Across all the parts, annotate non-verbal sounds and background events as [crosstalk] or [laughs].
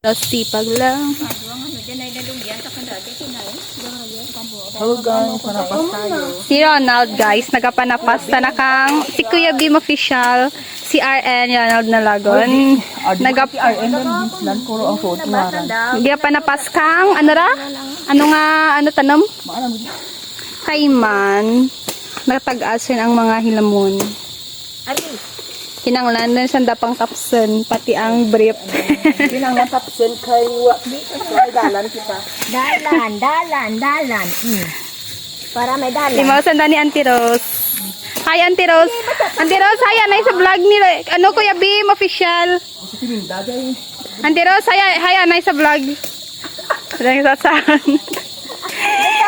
Tapos sipag lang. Hello guys, panapas tayo. Si Ronald guys, nagapanapasta na kang si Kuya Bim official, si RN Ronald Nalagon. Nagap RN lang, Bislan, ang suot ngaran. Nagapanapas kang ano ra? Ano nga ano tanom? Kaiman. Natag-as rin ang mga hilamon. Kinanglan din sa dapang tapson, pati ang brief. Kinang natapsin kay Wakbi. May dalan kita. Dalan, dalan, dalan. Mm. Para may dalan. Limawasan ni Auntie Rose. Hi Auntie Rose. Auntie Rose, hi anay sa vlog ni ano Kuya Bim official. Sa dahil. Auntie Rose, hi, hi anay sa vlog. Sadang sasahan. Kasay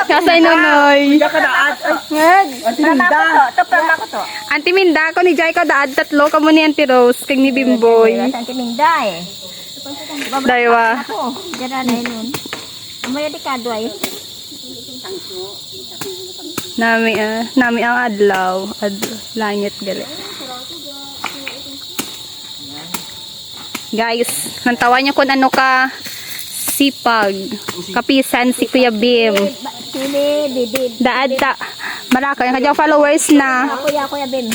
nunoy. Hindi ka daan. Ay, Ngag. ang timinda. Ito, prama ko to. Auntie Minda ko ni Jai ko daad tatlo kamo ni Auntie Rose kag ni Bimboy. Ang timinda eh. Daywa. Dira na yun. Umaya di ka doy. Nami ah, nami ang adlaw, ad langit gali. Guys, nantawan niyo kung ano ka sipag. Kapisan si Kuya Bim. Daad ta. Maraka yung kanyang followers na. Ako ya, kuya Bim.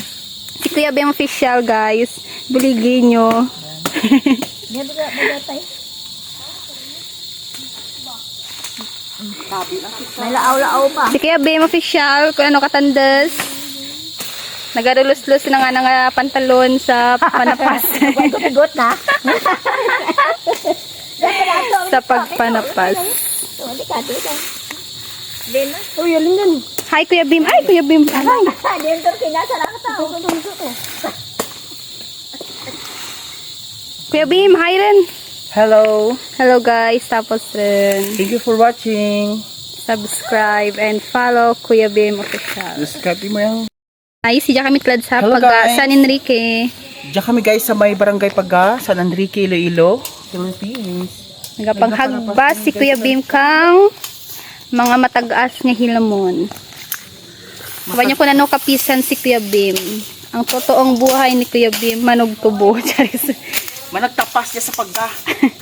Si Kuya Bim official, guys. Buligin nyo. [laughs] May laaw-laaw pa. Si Kuya Bim official, kung ano katandas. Nagarulos-los na nga ng ah, pantalon sa [laughs] panapas. Bigot na. [laughs] sa pagpanapas. Oh, yan? Hi, Kuya Bim. Ay, Kuya Bim. Tao. Kuya Bim, hi rin. Hello. Hello guys, tapos rin Thank you for watching. subscribe and follow Kuya Bim Official. Subscribe mo yung... Ay, siya kami tlad sa Hello, pagka guys. San Enrique. Diyan kami guys sa may barangay Paga, San Enrique, Iloilo. Nagapanghagba si Kuya Bim kang mga matag-as nga hilamon. Kaba niyo kung ano kapisan si Kuya Bim. Ang totoong buhay ni Kuya Bim, manog tubo. [laughs] Charis. Managtapas niya sa Paga.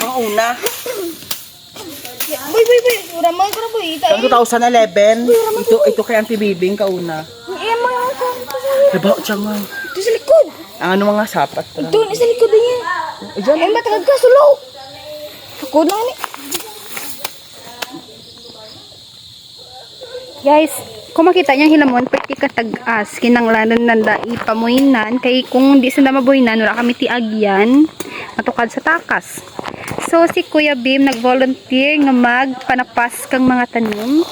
Ang una. Boy, boy, boy. Uramay ko na boy. Ang 2011, ito ito kay Auntie Bibing kauna. Eh, mga ko. Diba, tiyangan. Ito sa likod. Ang ano mga sapat. Doon, sa likod niya. Eh, dyan. Eh, matagad ka, sulaw. Ako na ni. Guys, kung makita niyo ang hilamon, pwede ka tag-as. Kinanglanan nanda ipamuinan. Kay kung di sila mabuinan, wala kami tiagyan. Matukad sa takas. So, si Kuya Bim nag-volunteer nga magpanapas kang mga tanom.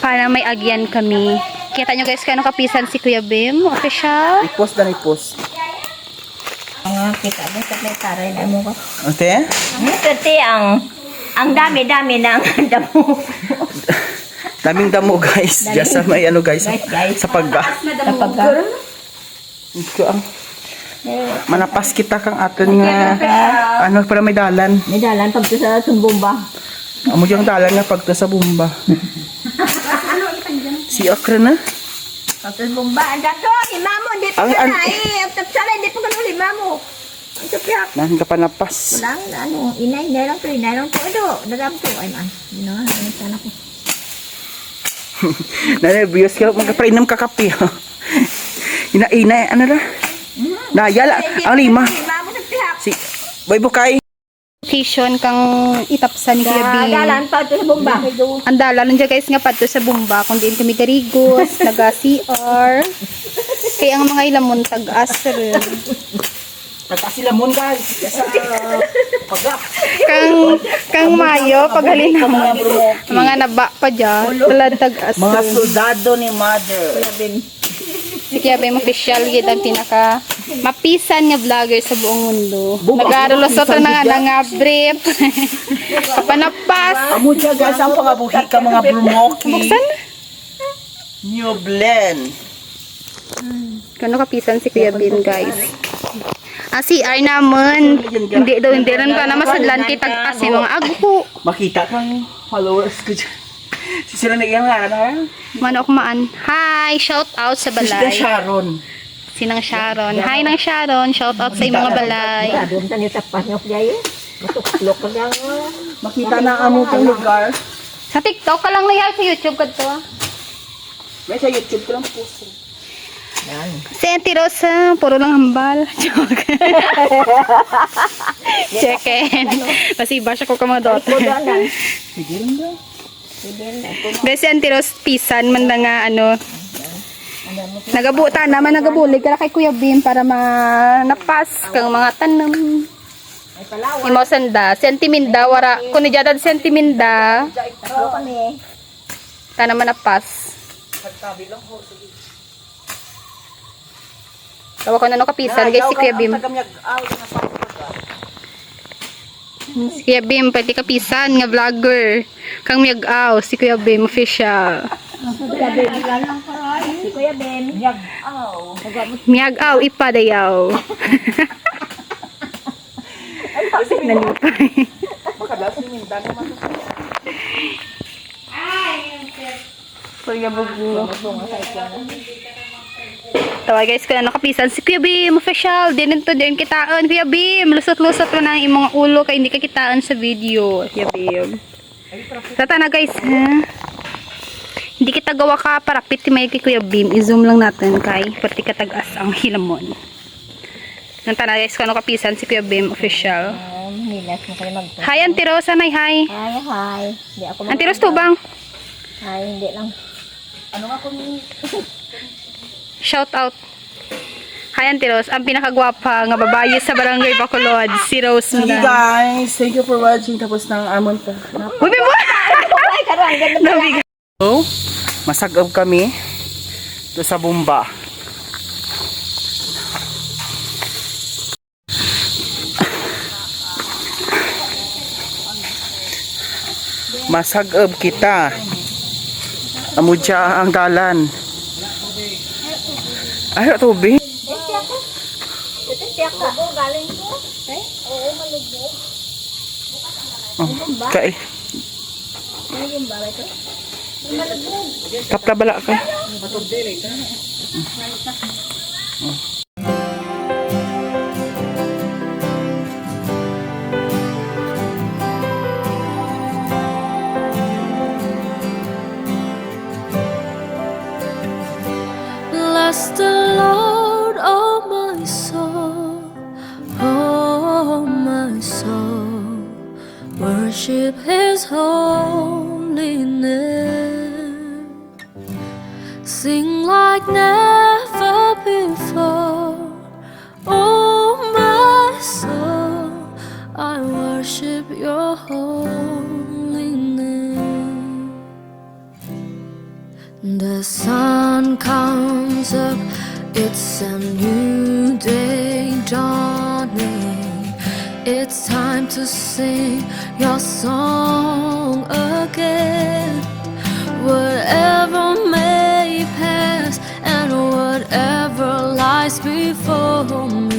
Para may agyan kami. Kita nyo guys, kano kapisan si Kuya Bim? Official? I-post na i-post. Mga kita mo sa may taray na mo ko. Ate? Ito ang ang dami-dami ng [laughs] damo. Daming damo guys. Diyan sa may ano guys. Guys, guys. Sa Paga. Kapag Ito ang manapas kita kang atin nga ano para may dalan. may dalan pag sa sumbumba. Amo yung dalan nga pagto sa bumba. Akra na. To sa bumba, dato, lima mo, hindi pa Ang- ka ang- na eh. Ang tapsala, hindi pa ka na mo. Ang tapyak. Nan kapanapas. Lang, ano, inay, inay lang to, inay lang to. Ano, dadam to. Ay, man. Yun na, ano, sana ko. [laughs] Na-nervyos ka magkapainom ka kape. Ina-ina ano na? Nayala ang lima. Si Boy Bukay. Location kang itapsan ni Kuya Bim. Dalan pa to sa bumba. Ang dala nandiyan guys nga padto sa bumba kung diin kami garigos, [laughs] naga CR. Kaya ang mga ilamon tag-as rin. Nagkasilamon guys. Sa Paga. Kang kang mayo paghalin na mga mga naba pa dyan. Tulad tag-as Mga rin. soldado ni Mother. Si Kuya Bim official gid ang pinaka mapisan nga vlogger sa buong mundo. Nagarulos mapisan to na nga nga brief. Kapanapas. Amo dyan guys ang pangabuhi ka mga brumoki. Buksan. New blend. Kano kapisan si Kuya Bin, guys. Ah, si Ay naman. Hindi daw, hindi rin pa na masadlan kitag kasi mga agho. Makita kang followers ko dyan. Si sila na iyang nga na. Manok maan. Hi! Shout out sa Si balay. Sharon. Sinang Sharon. Hi nang Sharon. Shout out sa mga balay. Doon tayo sa panyok eh. Matuklok ka lang. Makita na amo kang lugar. Sa TikTok ka lang na sa YouTube ka to. May sa YouTube ko lang puso. Yan. Si Auntie Rosa, puro lang hambal. [laughs] Joke. Check-in. Kasi bash ako ka mga daughter. Sige lang daw. Sige. Ito Guys, si Auntie Rose, pisan man na nga, ano, nagabuta naman, nagabulig ka na kay Kuya Bim para manapas kang mga palawan. Imaw sanda, sentiminda, wara, kung nijadad sentiminda, Tatlo kami. ta naman napas. Tawa ko na no kapisan, guys, si Kuya Bim. Si Kuya Bim, pati kapisan, nga vlogger. Kang miyag-aw, si Kuya Bim, official. Kuya Ben. Si Kuya Ben. Yag. Oh. Miyag-aw, ipadayaw. [laughs] Nalipay. Baka daw sininda naman. Kuya. Tawa guys, kung ano kapisan si Kuya Bim, official. Din to din kitaan, Kuya Bim. Lusot-lusot mo na ang imong ulo kay hindi ka kitaan sa video, Kuya Bim. Tata na guys, ha? Hindi kita gawa ka para piti may kay Kuya Bim. I-zoom lang natin kay pati katagas ang hilamon. Nanta na guys, kung ano kapisan si Kuya Bim, official. Hi, Auntie Rosa, nay, hi. Hi, hi. Hindi ako Auntie Rosa, tubang. Hi, hindi lang. Ano nga kung [laughs] Shout out. Hi, Auntie Rose. Ang pinakagwapa nga babae sa barangay Bacolod, si Rose Milan. guys, thank you for watching. Tapos ng amon pa. Uy, Bimbo! Ay, karoon. [laughs] So, masagab kami to sa bumba. Masagab kita. Amudya ang dalan. Ay, tubig. Ko. Eh? Oh, kay. Ano yung ba Kapkabala ka. Bless the Lord, oh my soul, oh my soul. Worship His holy name. Sing like never before, oh my soul. I worship Your holy name. The sun comes up, it's a new day dawning. It's time to sing your song again. Before me.